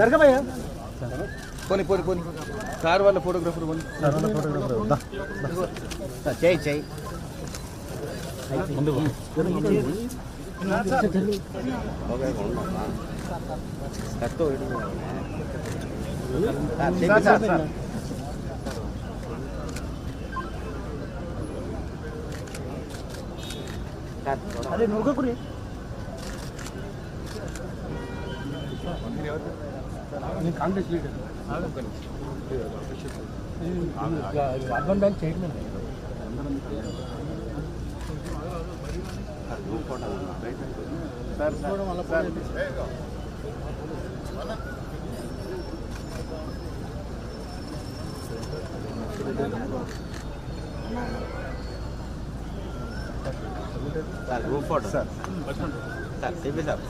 జరగబోయా? పోనీ పోనీ పోనీ. సార్ వాళ్ళ ఫోటోగ్రాఫర్ పోనీ. చేయి చేయి. సార్ సార్ అదే నువ్వుకురి నేను Congress leader urban bank chairman sir sir sir group photo. Sir sir CP sir.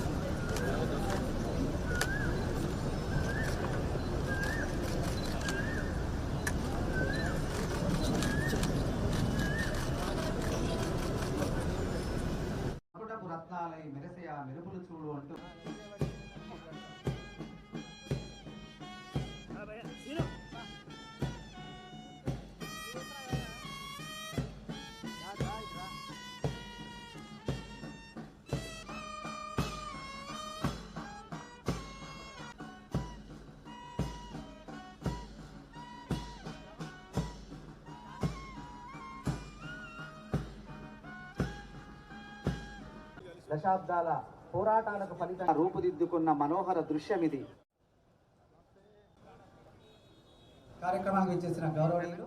ఆ మెరుపులు చూడు అంటూ దశాబ్దాల పోరాటాలకు ఫలితంగా రూపుదిద్దుకున్న మనోహర దృశ్యం ఇది కార్యక్రమానికి ఇచ్చేసిన గౌరవనీయులు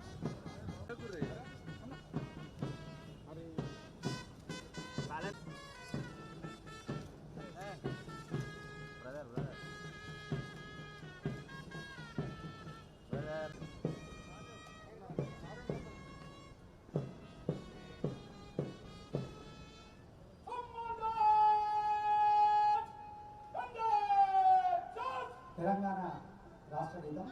తెలంగాణ రాష్ట్ర గీతం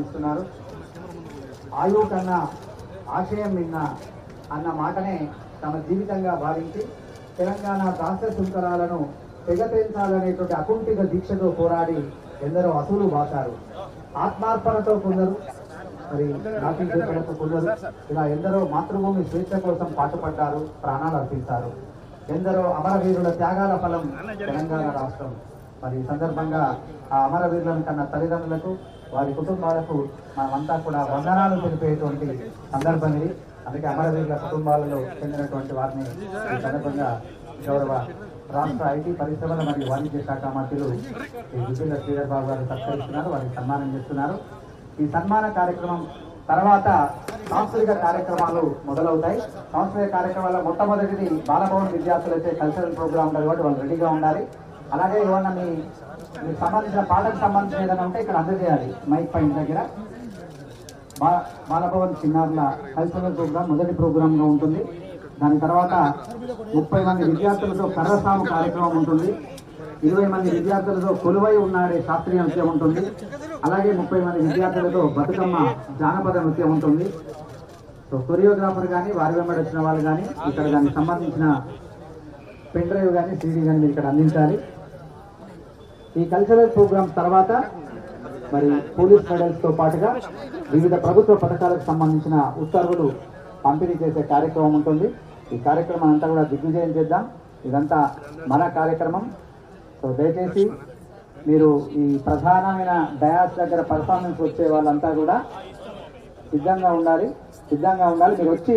చూస్తున్నారు. ఆయువు కన్నా ఆశయం నిన్న అన్న మాటనే తమ జీవితంగా భావించి తెలంగాణ రాష్ట్ర శృంఖలాలను తెగతెంచాలనేటువంటి అకుంఠిత దీక్షతో పోరాడి ఎందరో అసూలు బాసారు ఆత్మార్పణతో కొందరు మరి నాటి కొందరు ఇలా ఎందరో మాతృభూమి స్వేచ్ఛ కోసం పాటుపడ్డారు ప్రాణాలు అర్పించారు. ఎందరో అమరవీరుల త్యాగాల ఫలం తెలంగాణ రాష్ట్రం. మరి ఈ సందర్భంగా ఆ అమరవీరులను కన్న తల్లిదండ్రులకు వారి కుటుంబాలకు మనమంతా కూడా వందనాలు తెలిపేటువంటి సందర్భం ఇది అందుకే అమరవీరుల కుటుంబాలలో చెందినటువంటి వారిని ఈ సందర్భంగా గౌరవ రాష్ట్ర ఐటీ పరిశ్రమల మరియు వాణిజ్య శాఖ మంత్రులు శ్రీ విజయ శ్రీధర్ బాబు గారు సత్కరిస్తున్నారు. వారికి సన్మానం చేస్తున్నారు. ఈ సన్మాన కార్యక్రమం తర్వాత సాంస్కృతిక కార్యక్రమాలు మొదలవుతాయి. సాంస్కృతిక కార్యక్రమాల్లో మొట్టమొదటిది బాలభవన్ విద్యార్థులు అయితే కల్చరల్ ప్రోగ్రామ్ ఉంటుంది కాబట్టి వాళ్ళు రెడీగా ఉండాలి. అలాగే ఏమన్నా మీ మీకు సంబంధించిన పాటకు సంబంధించిన ఏదైనా ఉంటే ఇక్కడ అందజేయాలి. మైక్ పాయింట్ దగ్గర. బా- బాలభవన్ చిన్నారుల కల్చరల్ ప్రోగ్రామ్ మొదటి ప్రోగ్రామ్గా ఉంటుంది. దాని తర్వాత ముప్పై మంది విద్యార్థులతో కర్రసాము కార్యక్రమం ఉంటుంది. ఇరవై మంది విద్యార్థులతో కొలువై ఉన్నాడే శాస్త్రీయ నృత్యం ఉంటుంది. అలాగే ముప్పై మంది విద్యార్థులతో బతుకమ్మ జానపద నృత్యం ఉంటుంది. సో కొరియోగ్రాఫర్ కానీ వారి వెంబడి వచ్చిన వాళ్ళు కానీ ఇక్కడ దానికి సంబంధించిన పెన్ డ్రైవ్ కానీ సీడీ కానీ మీరు ఇక్కడ అందించాలి. ఈ కల్చరల్ ప్రోగ్రామ్ తర్వాత మరి పోలీస్ మెడల్స్తో పాటుగా వివిధ ప్రభుత్వ పథకాలకు సంబంధించిన ఉత్తర్వులు పంపిణీ చేసే కార్యక్రమం ఉంటుంది. ఈ కార్యక్రమం అంతా కూడా దిగ్విజయం చేద్దాం. ఇదంతా మన కార్యక్రమం. సో దయచేసి మీరు ఈ ప్రధానమైన డయాస్ దగ్గర పర్ఫార్మెన్స్ వచ్చే వాళ్ళంతా కూడా సిద్ధంగా ఉండాలి. సిద్ధంగా ఉండాలి. మీరు వచ్చి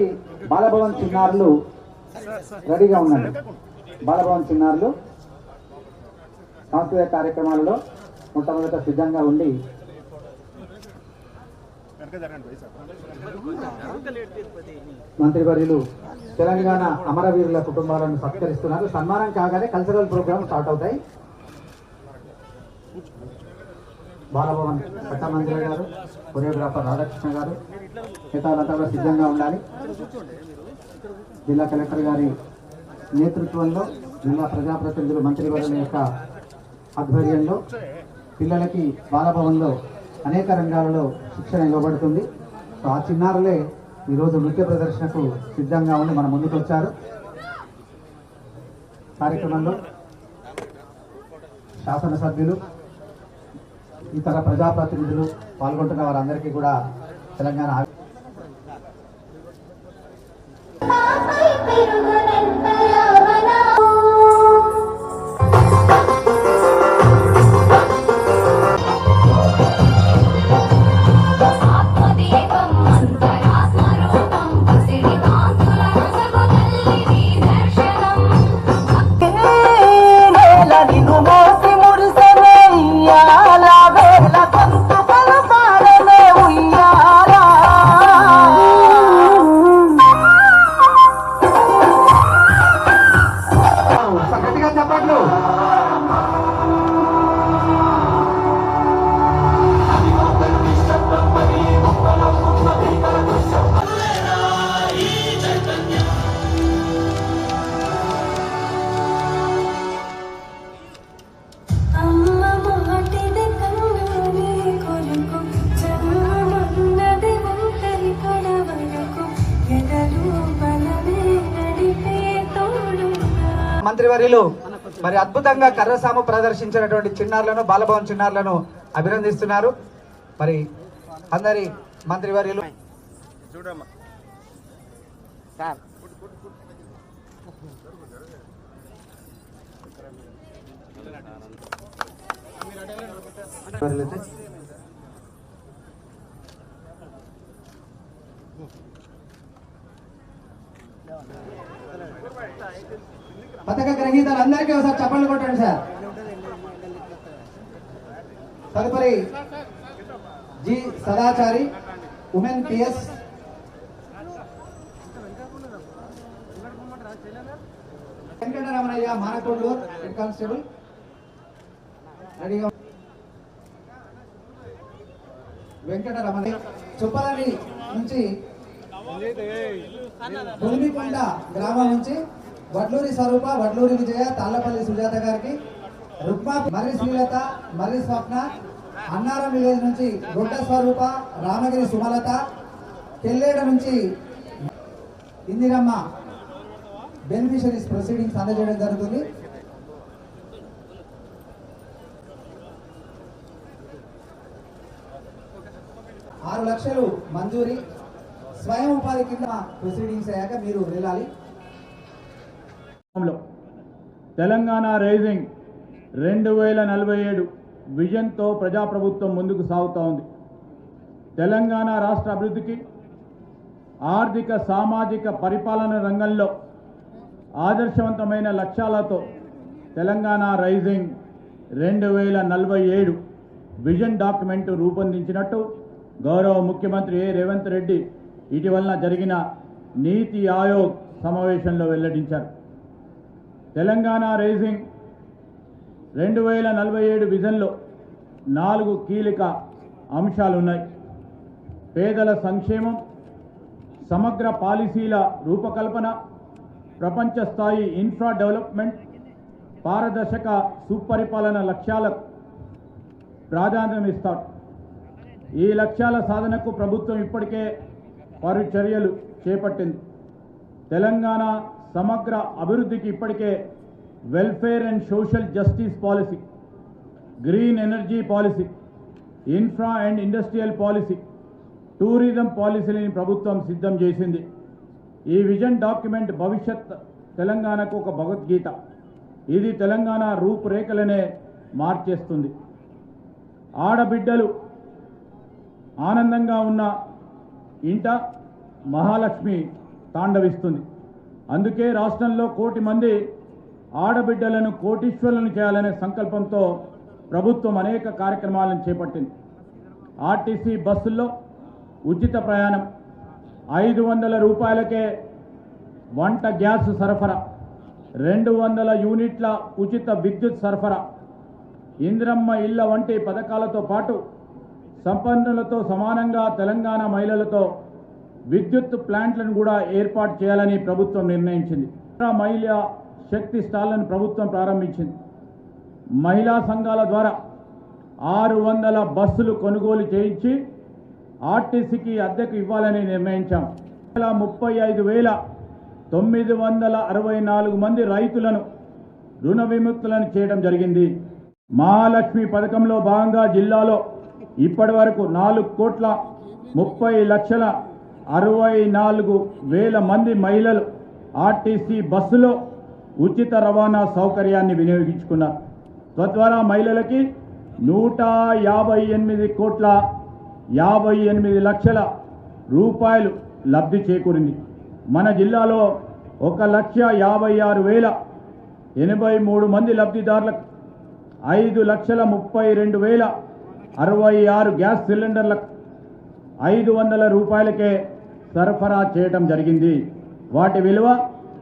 బాలభవన్ చిన్నారులు రెడీగా ఉండండి. బాలభవన్ చిన్నారులు సాంస్కృతిక కార్యక్రమాలలో మొట్టమొదట సిద్ధంగా ఉండి మంత్రివర్యులు తెలంగాణ అమరవీరుల కుటుంబాలను సత్కరిస్తున్నారు. సన్మానం కాగానే కల్చరల్ ప్రోగ్రామ్ స్టార్ట్ అవుతాయి. బాలభవన్ పట్టమంత్రి గారు కొరియోగ్రాఫర్ రాధాకృష్ణ గారు మిగతాలంతా కూడా సిద్ధంగా ఉండాలి. జిల్లా కలెక్టర్ గారి నేతృత్వంలో జిల్లా ప్రజాప్రతినిధులు మంత్రివర్యుల యొక్క ఆధ్వర్యంలో పిల్లలకి బాలభవన్లో అనేక రంగాలలో శిక్షణ ఇవ్వబడుతుంది. సో ఆ చిన్నారులే ఈరోజు నృత్య ప్రదర్శనకు సిద్ధంగా ఉండి మన ముందుకు వచ్చారు. కార్యక్రమంలో శాసనసభ్యులు ఇతర ప్రజాప్రతినిధులు పాల్గొంటున్న వారందరికీ కూడా తెలంగాణ మంత్రివర్యులు మరి అద్భుతంగా కర్రసాము ప్రదర్శించినటువంటి చిన్నారులను బాలభవన్ చిన్నారులను అభినందిస్తున్నారు. మరి అందరి మంత్రివర్యులు చూడమ్మా. అందరికీ ఒకసారి చప్పట్లు కొట్టండి సార్. తదుపరి G Sadachari women PS. Venkataramanaiah Manakondur head constable. రెడీగా వెంకటరమణయ్య చుప్పలని నుంచి తొలిమికొండ గ్రామం నుంచి వడ్లూరి స్వరూప వడ్లూరి విజయ తాళ్ళపల్లి సుజాత గారికి రుక్మా మర్రి శ్రీలత మర్రి స్వప్న అన్నారం విలేజ్ నుంచి గుడ్డ స్వరూప రామగిరి సుమలత తెల్లేడ నుంచి ఇందిరమ్మ. బెనిఫిషరీస్ ప్రొసీడింగ్స్ అందజేయడం జరుగుతుంది. ఆరు లక్షలు మంజూరి. స్వయం ఉపాధి కింద ప్రొసీడింగ్స్ అయ్యాక మీరు వెళ్ళాలి. లో తెలంగాణ రైజింగ్ రెండు వేల నలభై ఏడు విజన్తో ప్రజాప్రభుత్వం ముందుకు సాగుతూ ఉంది. తెలంగాణ రాష్ట్ర అభివృద్ధికి ఆర్థిక సామాజిక పరిపాలన రంగంలో ఆదర్శవంతమైన లక్ష్యాలతో తెలంగాణ రైజింగ్ రెండు వేల నలభై ఏడు విజన్ డాక్యుమెంట్ రూపొందించినట్టు గౌరవ ముఖ్యమంత్రి ఏ రేవంత్ రెడ్డి ఇటీవలన జరిగిన నీతి ఆయోగ్ సమావేశంలో వెల్లడించారు. తెలంగాణ రైజింగ్ రెండు వేల నలభై ఏడు విజన్లో నాలుగు కీలక అంశాలు ఉన్నాయి పేదల సంక్షేమం సమగ్ర పాలసీల రూపకల్పన ప్రపంచ స్థాయి ఇన్ఫ్రా డెవలప్మెంట్ పారదర్శక సుపరిపాలన లక్ష్యాలకు ప్రాధాన్యం ఇస్తారు. ఈ లక్ష్యాల సాధనకు ప్రభుత్వం ఇప్పటికే పలు చర్యలు చేపట్టింది. తెలంగాణ సమగ్ర అభివృద్ధికి ఇప్పటికే welfare and social justice policy green energy policy infra and industrial policy tourism పాలసీని ప్రభుత్వం సిద్ధం చేసింది. ఈ విజన్ డాక్యుమెంట్ భవిష్యత్ తెలంగాణకు ఒక భగవద్గీత. ఇది తెలంగాణ రూపురేఖలనే మార్చేస్తుంది. ఆడబిడ్డలు ఆనందంగా ఉన్న ఇంట మహాలక్ష్మి తాండవిస్తుంది. అందుకే రాష్ట్రంలో కోటి మంది ఆడబిడ్డలను కోటీశ్వరులను చేయాలనే సంకల్పంతో ప్రభుత్వం అనేక కార్యక్రమాలను చేపట్టింది. ఆర్టీసీ బస్సుల్లో ఉచిత ప్రయాణం ఐదు వందల రూపాయలకే వంట గ్యాస్ సరఫరా రెండు వందల యూనిట్ల ఉచిత విద్యుత్ సరఫరా ఇందిరమ్మ ఇళ్ళ వంటి పథకాలతో పాటు సంపన్నులతో సమానంగా తెలంగాణ మహిళలతో విద్యుత్ ప్లాంట్లను కూడా ఏర్పాటు చేయాలని ప్రభుత్వం నిర్ణయించింది. మహిళా శక్తి స్టాళ్ళను ప్రభుత్వం ప్రారంభించింది. మహిళా సంఘాల ద్వారా ఆరు వందల బస్సులు కొనుగోలు చేయించి ఆర్టీసీకి అద్దెకు ఇవ్వాలని నిర్ణయించాం. ముప్పై ఐదు వేల తొమ్మిది వందల అరవై నాలుగు మంది రైతులను రుణ విముక్తులను చేయడం జరిగింది. మహాలక్ష్మి పథకంలో భాగంగా జిల్లాలో ఇప్పటి వరకు నాలుగు కోట్ల ముప్పై లక్షల అరవై నాలుగు వేల మంది మహిళలు ఆర్టీసీ బస్సులో ఉచిత రవాణా సౌకర్యాన్ని వినియోగించుకున్నారు. తద్వారా మహిళలకి నూట యాభై ఎనిమిది కోట్ల యాభై ఎనిమిది లక్షల రూపాయలు లబ్ధి చేకూరింది. మన జిల్లాలో ఒక లక్ష యాభై ఆరు వేల ఎనభై మూడు మంది లబ్ధిదారులకు ఐదు లక్షల ముప్పై రెండు వేల అరవై ఆరు గ్యాస్ సిలిండర్లకు ఐదు వందల రూపాయలకే సరఫరా చేయటం జరిగింది. వాటి విలువ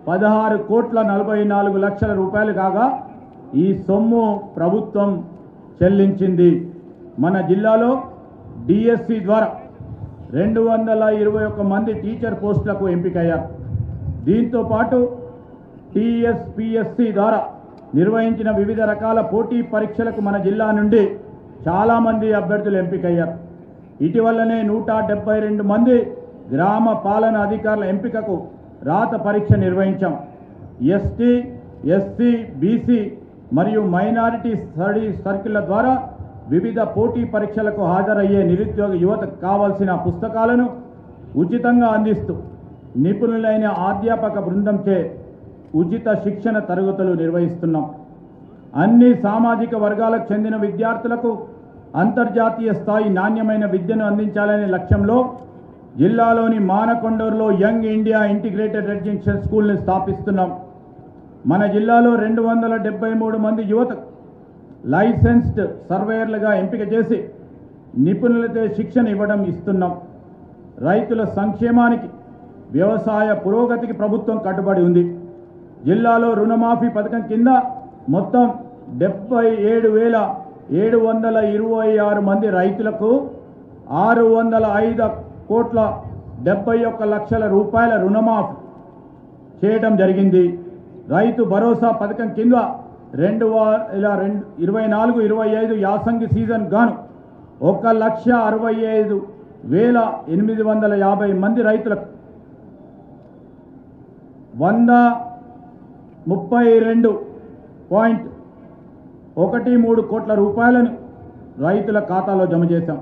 పదహారు కోట్ల నలభై నాలుగు లక్షల రూపాయలు కాగా ఈ సొమ్ము ప్రభుత్వం చెల్లించింది. మన జిల్లాలో డిఎస్సి ద్వారా రెండు వందల ఇరవై ఒక్క మంది టీచర్ పోస్టులకు ఎంపికయ్యారు. దీంతో పాటు టీఎస్పిఎస్సి ద్వారా నిర్వహించిన వివిధ రకాల పోటీ పరీక్షలకు మన జిల్లా నుండి చాలామంది అభ్యర్థులు ఎంపికయ్యారు. ఇటీవలనే నూట రెండు మంది గ్రామ పాలన అధికారుల ఎంపికకు రాత పరీక్ష నిర్వహించాం. ఎస్టీ ఎస్సీ బీసీ మరియు మైనారిటీ స్టడీ సర్కిళ్ళ ద్వారా వివిధ పోటీ పరీక్షలకు హాజరయ్యే నిరుద్యోగ యువతకు కావాల్సిన పుస్తకాలను ఉచితంగా అందిస్తూ నిపుణులైన అధ్యాపక బృందంచే ఉచిత శిక్షణ తరగతులు నిర్వహిస్తున్నాం. అన్ని సామాజిక వర్గాలకు చెందిన విద్యార్థులకు అంతర్జాతీయ స్థాయి నాణ్యమైన విద్యను అందించాలనే లక్ష్యంలో జిల్లాలోని మానకొండూరులో యంగ్ ఇండియా ఇంటిగ్రేటెడ్ రెసిడెన్షియల్ స్కూల్ని స్థాపిస్తున్నాం. మన జిల్లాలో రెండు వందల డెబ్బై మూడు మంది యువత లైసెన్స్డ్ సర్వేయర్లుగా ఎంపిక చేసి నిపుణులతో శిక్షణ ఇవ్వడం ఇస్తున్నాం. రైతుల సంక్షేమానికి వ్యవసాయ పురోగతికి ప్రభుత్వం కట్టుబడి ఉంది. జిల్లాలో రుణమాఫీ పథకం కింద మొత్తం డెబ్బై ఏడు వేల ఏడు వందల ఇరవై ఆరు మంది రైతులకు ఆరు వందల ఐదు కోట్ల డెబ్బై ఒక్క లక్షల రూపాయల రుణమాఫ్ చేయడం జరిగింది. రైతు భరోసా పథకం కింద రెండు వేల రెండు ఇరవై నాలుగు ఇరవై ఐదు యాసంగి సీజన్ గాను ఒక లక్ష అరవై ఐదు వేల ఎనిమిది వందల యాభై మంది రైతులకు వంద ముప్పై రెండు పాయింట్ ఒకటి మూడు కోట్ల రూపాయలను రైతుల ఖాతాలో జమ చేశాం.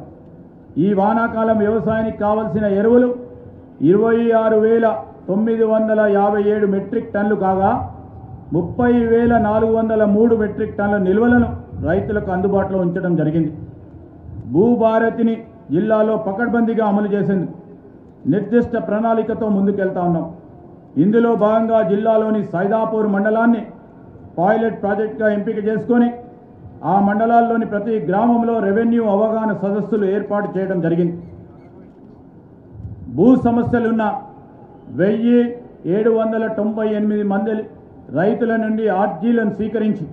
ఈ వానాకాలం వ్యవసాయానికి కావలసిన ఎరువులు ఇరవై ఆరు వేల తొమ్మిది వందల యాభై ఏడు మెట్రిక్ టన్లు కాగా ముప్పై వేల నాలుగు వందల మూడు మెట్రిక్ టన్నుల నిల్వలను రైతులకు అందుబాటులో ఉంచడం జరిగింది. భూభారతిని జిల్లాలో పకడ్బందీగా అమలు చేసింది నిర్దిష్ట ప్రణాళికతో ముందుకెళ్తా ఉన్నాం. ఇందులో భాగంగా జిల్లాలోని సైదాపూర్ మండలాన్ని పాయిలట్ ప్రాజెక్టుగా ఎంపిక చేసుకొని ఆ మండలాల్లోని ప్రతి గ్రామంలో రెవెన్యూ అవగాహన సదస్సులు ఏర్పాటు చేయడం జరిగింది. భూ సమస్యలున్న వెయ్యి ఏడు వందల తొంభై ఎనిమిది మంది రైతుల నుండి ఆర్జీలను స్వీకరించి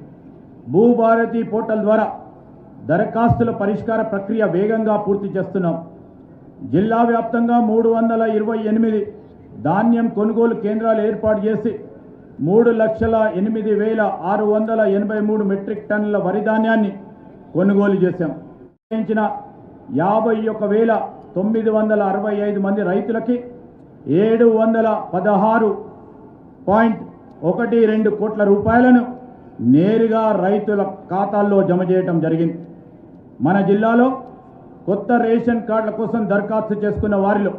భూభారతి పోర్టల్ ద్వారా దరఖాస్తుల పరిష్కార ప్రక్రియ వేగంగా పూర్తి చేస్తున్నాం. జిల్లా వ్యాప్తంగా మూడు వందల ఇరవై ఎనిమిది ధాన్యం కొనుగోలు కేంద్రాలు ఏర్పాటు చేసి మూడు లక్షల ఎనిమిది వేల ఆరు వందల ఎనభై మూడు మెట్రిక్ టన్నుల వరి ధాన్యాన్ని కొనుగోలు చేశాం. నిర్ణయించిన యాభై ఒక వేల తొమ్మిది వందల అరవై ఐదు మంది రైతులకి ఏడు వందల పదహారు పాయింట్ ఒకటి రెండు కోట్ల రూపాయలను నేరుగా రైతుల ఖాతాల్లో జమ చేయటం జరిగింది. మన జిల్లాలో కొత్త రేషన్ కార్డుల కోసం దరఖాస్తు చేసుకున్న వారిలో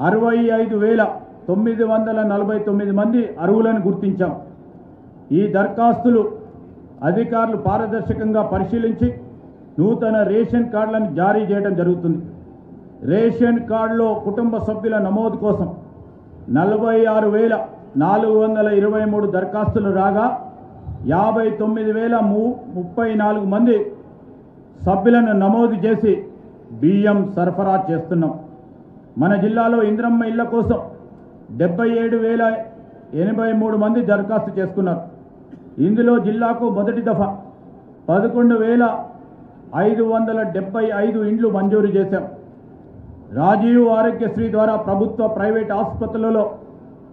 అరవై ఐదు వేల తొమ్మిది వందల నలభై తొమ్మిది మంది అర్హులను గుర్తించాం. ఈ దరఖాస్తులు అధికారులు పారదర్శకంగా పరిశీలించి నూతన రేషన్ కార్డులను జారీ చేయడం జరుగుతుంది. రేషన్ కార్డులో కుటుంబ సభ్యుల నమోదు కోసం నలభై ఆరు వేల నాలుగు వందల ఇరవై మూడు దరఖాస్తులు రాగా యాభై తొమ్మిది వేల ము ముప్పై నాలుగు మంది సభ్యులను నమోదు చేసి బియ్యం సరఫరా చేస్తున్నాం. మన జిల్లాలో ఇంద్రమ్మ ఇళ్ళ కోసం డెబ్బై ఏడు వేల ఎనభై మూడు మంది దరఖాస్తు చేసుకున్నారు. ఇందులో జిల్లాకు మొదటి దఫా పదకొండు వేల ఐదు వందల డెబ్బై ఐదు ఇండ్లు మంజూరు చేశాం. రాజీవ్ ఆరోగ్యశ్రీ ద్వారా ప్రభుత్వ ప్రైవేట్ ఆసుపత్రులలో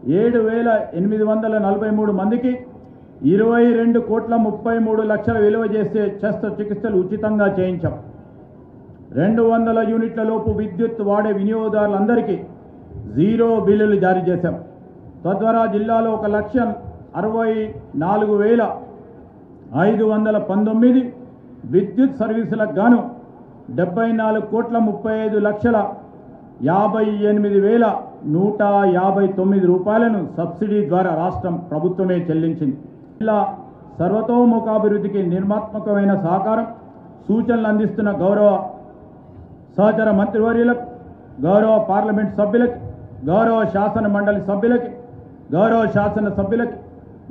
ఏడు వేల ఎనిమిది వందల నలభై మూడు మందికి ఇరవై రెండు కోట్ల ముప్పై మూడు లక్షల విలువ చేసే శస్త్రచికిత్సలు ఉచితంగా చేయించాం. రెండు వందల యూనిట్ల లోపు విద్యుత్ వాడే వినియోగదారులందరికీ జీరో బిల్లులు జారీ చేశాం. తద్వారా జిల్లాలో ఒక లక్ష అరవై నాలుగు వేల ఐదు వందల పంతొమ్మిది విద్యుత్ సర్వీసులకు గాను డెబ్బై నాలుగు కోట్ల ముప్పై ఐదు లక్షల యాభై ఎనిమిది వేల నూట యాభై తొమ్మిది రూపాయలను సబ్సిడీ ద్వారా రాష్ట్రం ప్రభుత్వమే చెల్లించింది. ఇలా సర్వతోముఖాభివృద్ధికి నిర్మాత్మకమైన సహకారం సూచనలు అందిస్తున్న గౌరవ సహచర మంత్రివర్యులకు గౌరవ పార్లమెంట్ సభ్యులకు గౌరవ శాసన మండలి సభ్యులకి గౌరవ శాసన సభ్యులకి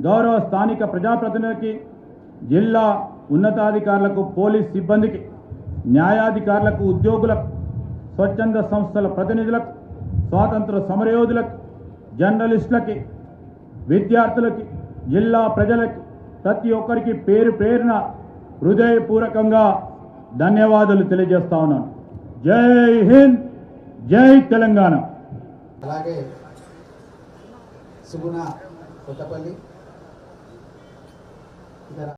గౌరవ స్థానిక ప్రజాప్రతినిధులకి జిల్లా ఉన్నతాధికారులకు పోలీస్ సిబ్బందికి న్యాయాధికారులకు ఉద్యోగులకు స్వచ్ఛంద సంస్థల ప్రతినిధులకు స్వాతంత్ర సమరయోధులకు జర్నలిస్టులకి విద్యార్థులకి జిల్లా ప్రజలకి ప్రతి ఒక్కరికి పేరు పేరున హృదయపూర్వకంగా ధన్యవాదాలు తెలియజేస్తా ఉన్నాను. జై హింద్ జై తెలంగాణ. అలాగే సుగుణ కొత్తపల్లి. ఇతర